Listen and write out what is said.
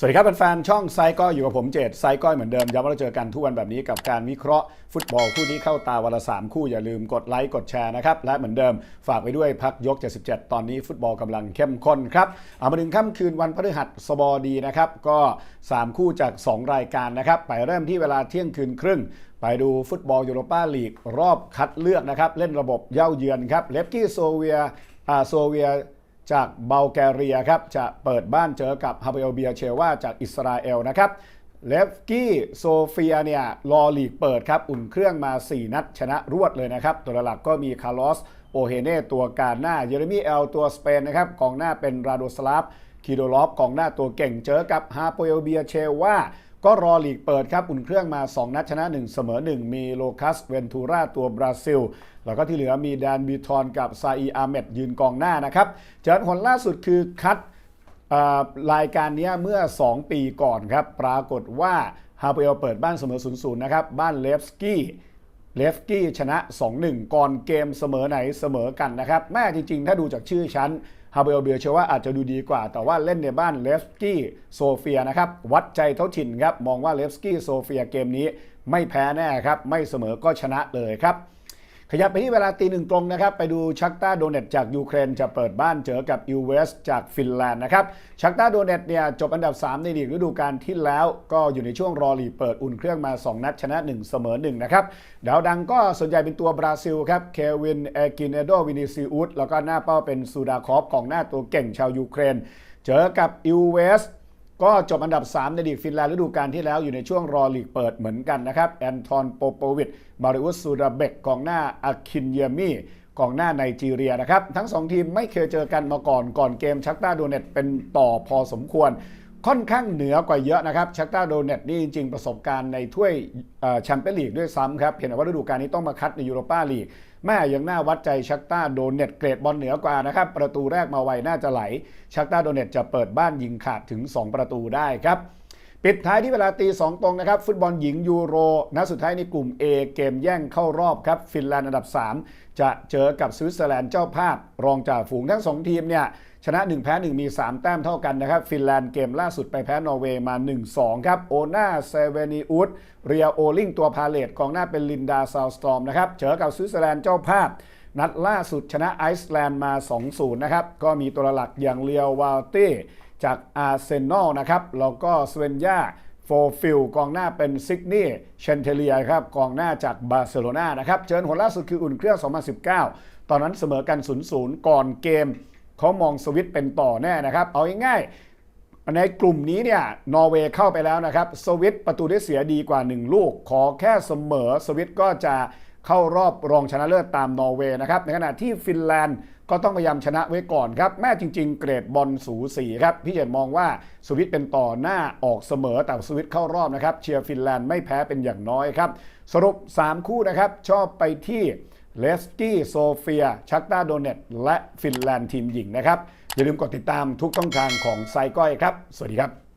สวัสดีครับแฟนๆช่องไซก้อยอยู่กับผมเจตไซก้อยเหมือนเดิมย้ำว่าเราเจอกันทุกวันแบบนี้กับการวิเคราะห์ฟุตบอลคู่นี้เข้าตาวันละสามคู่อย่าลืมกดไลค์กดแชร์นะครับ และเหมือนเดิมฝากไปด้วยพักยก 77 ตอนนี้ฟุตบอลกำลังเข้มข้นครับ เอามาถึงค่ำคืนวันพฤหัสบดีนะครับ ก็ 3 คู่จาก 2 รายการนะครับ ไปเริ่มที่เวลาเที่ยงคืนครึ่ง ไปดูฟุตบอลยูโรปาลีกรอบคัดเลือกนะครับเล่นระบบเย่าเยือนครับเลฟกี้โซเวียอ่าโซเวีย จากเบลแกเรียครับจะเปิดบ้านเจอกับฮาเบลเบียเชว่าจากอิสราเอลนะครับเลฟกี้โซเฟียเนี่ยรอลีกเปิดครับ อุ่นเครื่องมา 4 นัดชนะรวดเลยนะครับ ตัวหลักก็มีคาร์ลอสโอเฮเน่ตัวการหน้าเยเรมีเอลตัวสเปนนะครับกองหน้าเป็นราโดสลาฟคิโดลอฟกองหน้าตัวเก่งเจอกับฮาเปลเบียเชว่า ก็รอลีกเปิดครับอุ่นเครื่องมา 2 นัดชนะ 1 เสมอ 1 มีโลคัสเวนทูราตัวบราซิล แล้วก็ที่เหลือมีแดนบีทอนกับซาอีอาเมดยืนกองหน้านะครับเจอผลล่าสุดคือคัดรายการนี้เมื่อ 2 ปีก่อนครับ ปรากฏว่าฮาเปลเปิดบ้านเสมอ 0-0 นะครับ บ้านเลฟสกี้ เลฟกี้ชนะ 2-1 ก่อนเกมเสมอไหนเสมอกันนะครับ แม่จริง ๆ ถ้าดูจากชื่อชั้นฮาเบลเบียเชื่อว่าอาจจะดูดีกว่า แต่ว่าเล่นในบ้านเลฟกี้โซเฟียนะครับวัดใจเท่าถิ่นครับ มองว่าเลฟกี้โซเฟียเกมนี้ไม่แพ้แน่ครับ ไม่เสมอก็ชนะเลยครับ ขยับไปที่เวลาตีหนึ่งตรงนะครับ ไปดูชักตาโดเนตจากยูเครนจะเปิดบ้านเจอกับยูเวสจากฟินแลนด์นะครับชักตาโดเนตเนี่ยจบอันดับ 3 ในลีกฤดูกาลที่แล้ว ก็อยู่ในช่วงรอลีกเปิดอุ่นเครื่องมา 2 นัดชนะ 1 เสมอ1นะครับดาวดังก็ส่วนใหญ่เป็นตัวบราซิลครับเควินเอกินเอโดวินิซิอุสแล้วก็หน้าเป้าเป็นซูดาคอฟของหน้าตัวเก่งชาวยูเครน เจอกับยูเวส ก็จบอันดับ 3 ในลีกฟินแลนด์ฤดูกาลที่แล้วอยู่ในช่วงรอลีกเปิดเหมือนกันนะครับ แอนทอนโปโปวิชมาริอุสซูราเบกกองหน้าอาคินเยมี่กองหน้าไนจีเรียนะครับ ทั้ง 2 ทีมไม่เคยเจอกันมาก่อนก่อนเกมชักตาดูเน็ตเป็นต่อพอสมควร ค่อนข้างเหนือกว่าเยอะนะครับชักตาโดเนตนี่จริง ๆ ประสบการณ์ในถ้วยแชมเปี้ยนลีกด้วยซ้ำครับเพียงแต่ว่าฤดูกาลนี้ต้องมาคัดในยูโรปาลีกแม่ยังน่าวัดใจชักตาโดเนตเกรดบอลเหนือกว่านะครับประตูแรกมาไวน่าจะไหลชักตาโดเนตจะเปิดบ้านยิงขาดถึง 2 ประตูได้ครับ ปิดท้ายที่เวลาตี2ตรงนะครับฟุตบอลหญิงยูโรนัดสุดท้ายในกลุ่ม A เกมแย่งเข้ารอบครับฟินแลนด์อันดับ 3 จะเจอกับสวิตเซอร์แลนด์เจ้าภาพ รองจากฝูงทั้ง 2 ทีมเนี่ยชนะ 1 แพ้ 1 มี 3 แต้มเท่ากันนะครับ ฟินแลนด์เกมล่าสุดไปแพ้นอร์เวย์มา 1-2 ครับ โอนาเซเวนิอุสเรียโอลิงตัวพาเลตกองหน้าเป็นลินดาซาวสตรอมนะครับเจอกับสวิตเซอร์แลนด์เจ้าภาพ นัดล่าสุดชนะไอซ์แลนด์มา 2-0 นะครับก็มีตัวหลักอย่างเลียววาลเต้ จากอาร์เซนอลนะครับ แล้วก็สเวนยาโฟฟิลกองหน้าเป็นซิกนี่เชนเทเลียครับกองหน้าจากบาร์เซโลนานะครับเจอผลล่าสุดคืออุ่นเครื่อง 2019 ตอนนั้นเสมอกัน 0-0 ก่อนเกม เขามองสวิตเป็นต่อแน่นะครับ เอาง่ายๆในกลุ่มนี้เนี่ยนอร์เวย์เข้าไปแล้วนะครับ สวิตประตูได้เสียดีกว่า 1 ลูก ขอแค่เสมอสวิตก็จะเข้ารอบรองชนะเลิศตามนอร์เวย์นะครับในขณะที่ฟินแลนด์ ก็ต้องพยายามชนะไว้ก่อนครับ แม่จริง ๆ เกรดบอลสูสีครับ พี่เจนมองว่าสวิตเป็นต่อหน้าออกเสมอแต่สวิตเข้ารอบนะครับ เชียร์ฟินแลนด์ไม่แพ้เป็นอย่างน้อยครับ สรุป 3 คู่นะครับ ชอบไปที่เลสกี้โซเฟีย ชักตาโดเนตและฟินแลนด์ทีมหญิงนะครับ อย่าลืมกดติดตามทุกช่องทางของไซก้อยครับ สวัสดีครับ